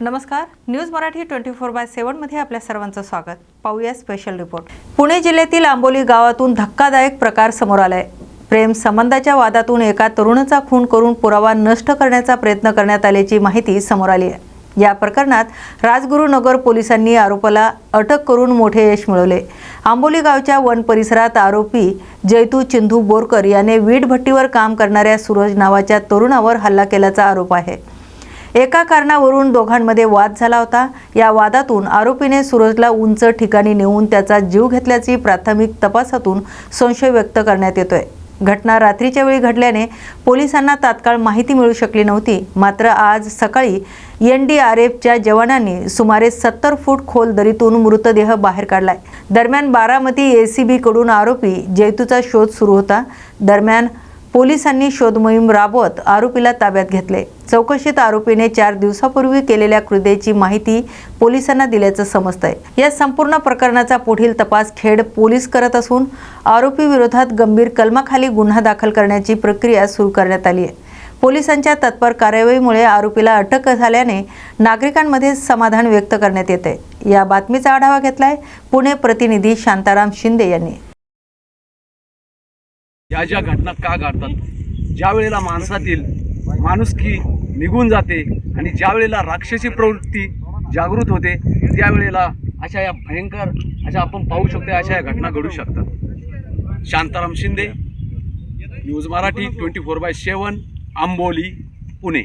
नमस्कार. News Marathi twenty four by सेवनमध्ये आपल्या सर्वांचं स्वागत. पाहूया स्पेशल रिपोर्ट पुणे जिल्ह्यातील आंबोली गावातून धक्कादायक प्रकार समोर आलाय. प्रेम संबंधाच्या वादातून एका तरुणाचा खून करून पुरावा नष्ट करण्याचा प्रयत्न करण्यात आल्याची माहिती समोर आली आहे. या प्रकरणात राजगुरुनगर पोलिसांनी आरोपाला अटक करून मोठे यश मिळवले. आंबोली गावच्या वन परिसरात आरोपी जैतू चिंधू बोरकर याने वीट भट्टीवर काम करणाऱ्या सूरज नावाच्या तरुणावर हल्ला केल्याचा आरोप आहे. एका कारणावरून दोघांमध्ये वाद झाला होता. या वादातून आरोपीने सूरजला उंच ठिकाणी नेऊन त्याचा जीव घेतल्याची प्राथमिक तपासातून संशय व्यक्त करण्यात येतोय. घटना रात्रीच्या वेळी घडल्याने पोलिसांना तात्काळ माहिती मिळू शकली नव्हती. मात्र आज सकाळी एन डी आर एफच्या जवानांनी सुमारे सत्तर फूट खोल दरीतून मृतदेह बाहेर काढलाय. दरम्यान बारामती एसीबीकडून आरोपी जैतूचा शोध सुरू होता. दरम्यान पोलिसांनी शोध मोहीम राबवत आरोपीला ताब्यात घेतले. चौकशीत आरोपीने चार दिवसापूर्वी केलेल्या कृदेची माहिती पोलिसांना दिल्याचं समजतंय. या संपूर्ण प्रकरणाचा पुढील तपास खेड पोलीस करत असून आरोपी विरोधात गंभीर कलमाखाली गुन्हा दाखल करण्याची प्रक्रिया सुरू करण्यात आली आहे. पोलिसांच्या तत्पर कार्यवाहीमुळे आरोपीला अटक झाल्याने नागरिकांमध्ये समाधान व्यक्त करण्यात येते या बातमीचा आढावा घेतलाय पुणे प्रतिनिधी शांताराम शिंदे यांनी. या ज्या घटना का घडतात. ज्या वेळेला माणसातील माणुसकी निघून जाते आणि ज्या वेळेला राक्षसी प्रवृत्ती जागृत होते त्यावेळेला अशा या भयंकर अशा आपण पाहू शकतो अशा या घटना घडू शकतात. Shantaram Shinde news Marathi twenty four by seven Amboli Pune.